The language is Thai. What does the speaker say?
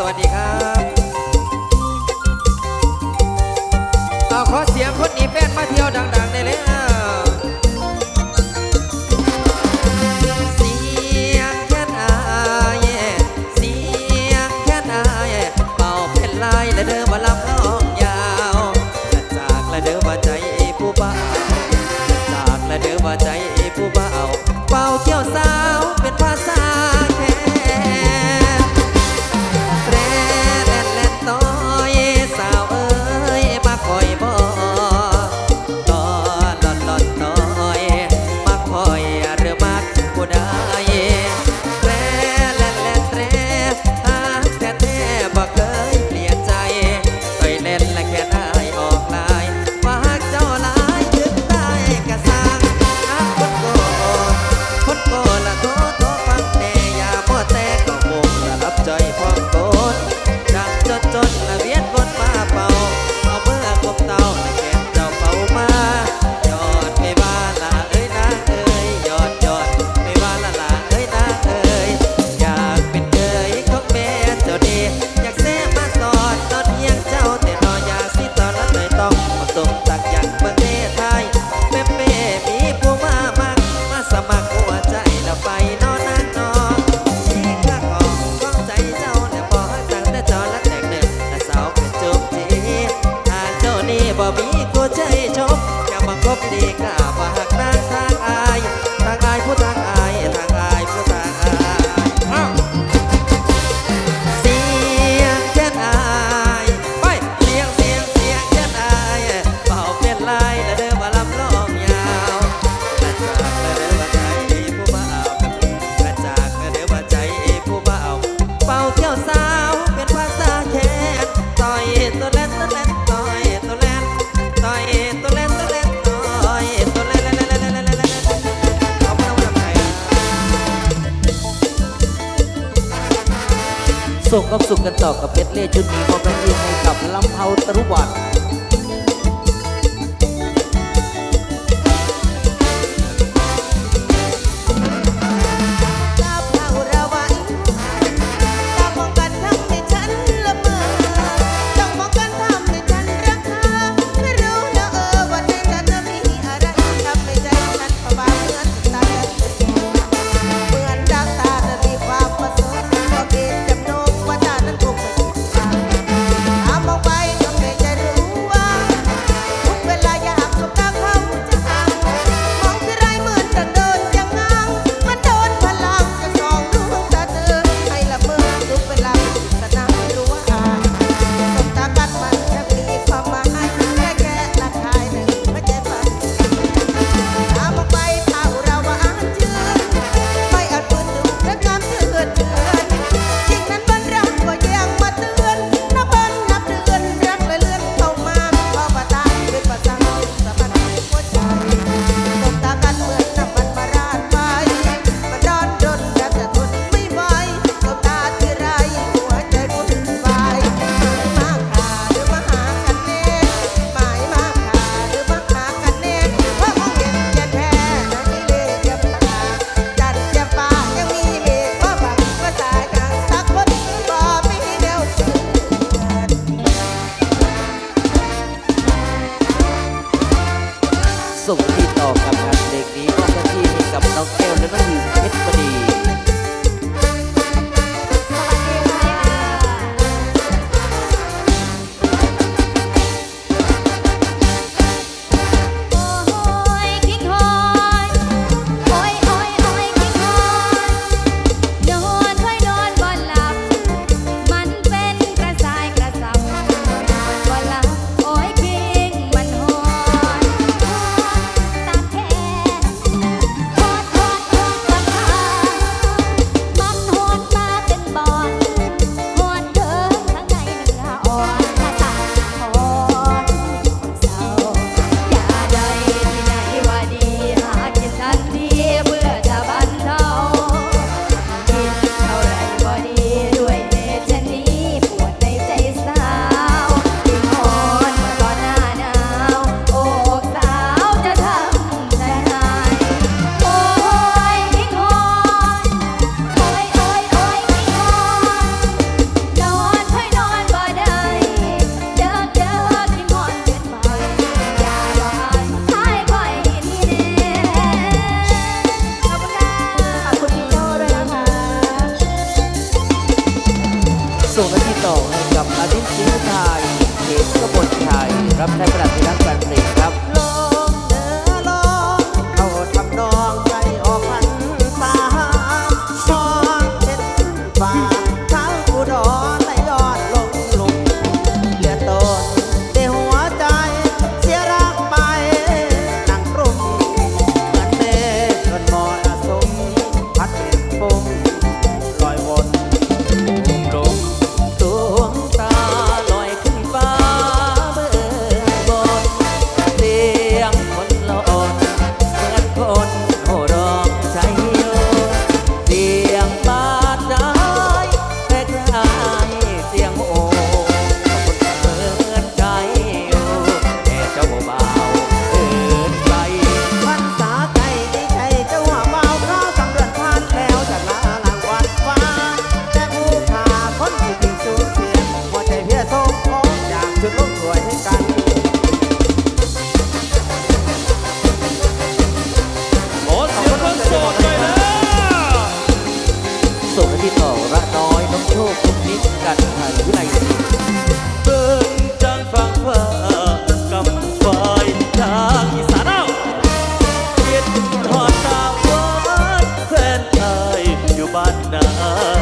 สวัสดีครับเอาขอเสียงคนนี้แฟนมาเที่ยวดัง ส่งความสุขกันต่อกับเพชรเล่ชุดนี้มอบรักยิ้มให้กับลำเภาตรุวัด เด็กนี้มอบหน้าที่ให้กับน้องแก้วและน้องวิวเพชรพอดี Até a. การศึกษาวินัางฟักำฝ่ายทงอีสานเอาเฮ็ดหอดตาหวานแฟนไทอยู่บ้านนา